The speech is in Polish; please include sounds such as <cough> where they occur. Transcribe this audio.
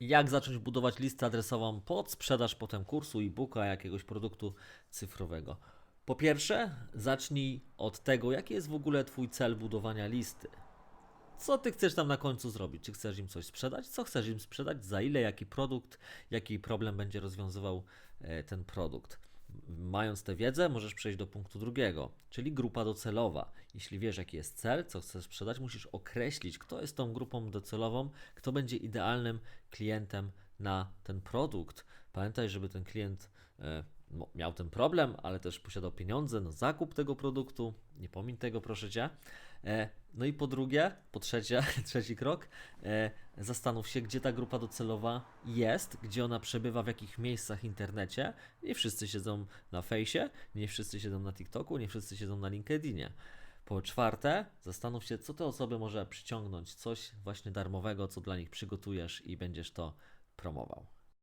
Jak zacząć budować listę adresową pod sprzedaż potem kursu, e-booka, jakiegoś produktu cyfrowego? Po pierwsze, zacznij od tego, jaki jest w ogóle Twój cel budowania listy. Co Ty chcesz tam na końcu zrobić? Czy chcesz im coś sprzedać? Co chcesz im sprzedać? Za ile? Jaki produkt? Jaki problem będzie rozwiązywał e, ten produkt? Mając tę wiedzę, możesz przejść do punktu drugiego, czyli grupa docelowa. Jeśli wiesz, jaki jest cel, co chcesz sprzedać, musisz określić, kto jest tą grupą docelową, kto będzie idealnym klientem na ten produkt. Pamiętaj, żeby ten klient e, miał ten problem, ale też posiadał pieniądze na zakup tego produktu. Nie pomiń tego, proszę cię. E, no i po drugie, po trzecie, <laughs> trzeci krok, e, zastanów się, gdzie ta grupa docelowa jest, gdzie ona przebywa, w jakich miejscach w internecie. Nie wszyscy siedzą na fejsie, nie wszyscy siedzą na TikToku, nie wszyscy siedzą na LinkedInie. Po czwarte, zastanów się, co te osoby może przyciągnąć, coś właśnie darmowego, co dla nich przygotujesz i będziesz to promował.